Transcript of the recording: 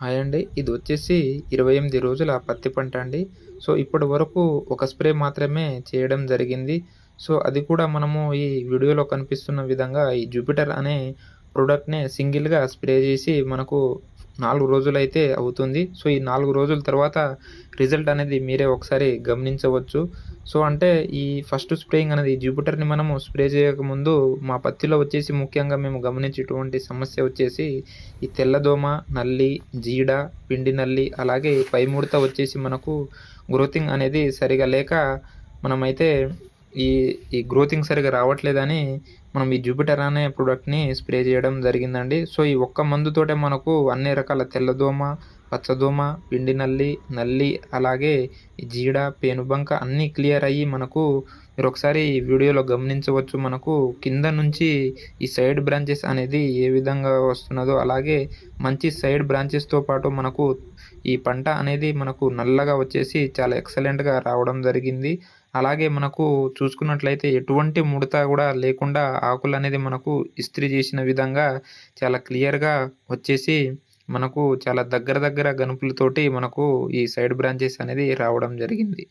Hi అండి. ఇది వచ్చేసి ఇరవై ఎనిమిది రోజుల పత్తి పంట అండి. సో ఇప్పటి వరకు ఒక స్ప్రే మాత్రమే చేయడం జరిగింది. సో అది కూడా మనము ఈ వీడియోలో కనిపిస్తున్న విధంగా ఈ జూపిటర్ అనే ప్రోడక్ట్ని సింగిల్గా స్ప్రే చేసి మనకు నాలుగు రోజులైతే అవుతుంది. సో ఈ నాలుగు రోజుల తర్వాత రిజల్ట్ అనేది మీరే ఒకసారి గమనించవచ్చు. సో అంటే ఈ ఫస్ట్ స్ప్రేయింగ్ అనేది జూపిటర్ని మనము స్ప్రే చేయకముందు మా పత్తిలో వచ్చేసి ముఖ్యంగా మేము గమనించేటువంటి సమస్య వచ్చేసి ఈ తెల్లదోమ నల్లి జీడ పిండి నల్లి అలాగే పై ముడత వచ్చేసి మనకు గ్రోతింగ్ అనేది సరిగా లేక మనమైతే ఈ ఈ గ్రోతింగ్ సరిగా రావట్లేదని మనం ఈ జూపిటర్ అనే ప్రోడక్ట్ని స్ప్రే చేయడం జరిగిందండి. సో ఈ ఒక్క మందుతోటే మనకు అన్ని రకాల తెల్లదోమ పచ్చదోమ పిండి నల్లి నల్లి అలాగే జీడ పేనుబంక అన్నీ క్లియర్ అయ్యి మనకు మీరు ఒకసారి వీడియోలో గమనించవచ్చు. మనకు కింద నుంచి ఈ సైడ్ బ్రాంచెస్ అనేది ఏ విధంగా వస్తున్నదో అలాగే మంచి సైడ్ బ్రాంచెస్తో పాటు మనకు ఈ పంట అనేది మనకు నల్లగా వచ్చేసి చాలా ఎక్సలెంట్గా రావడం జరిగింది. అలాగే మనకు చూసుకున్నట్లయితే ఎటువంటి ముడత కూడా లేకుండా ఆకులు అనేది మనకు ఇస్త్రీ చేసిన విధంగా చాలా క్లియర్గా వచ్చేసి మనకు చాలా దగ్గర దగ్గర గనుపులతోటి మనకు ఈ సైడ్ బ్రాంచెస్ అనేది రావడం జరిగింది.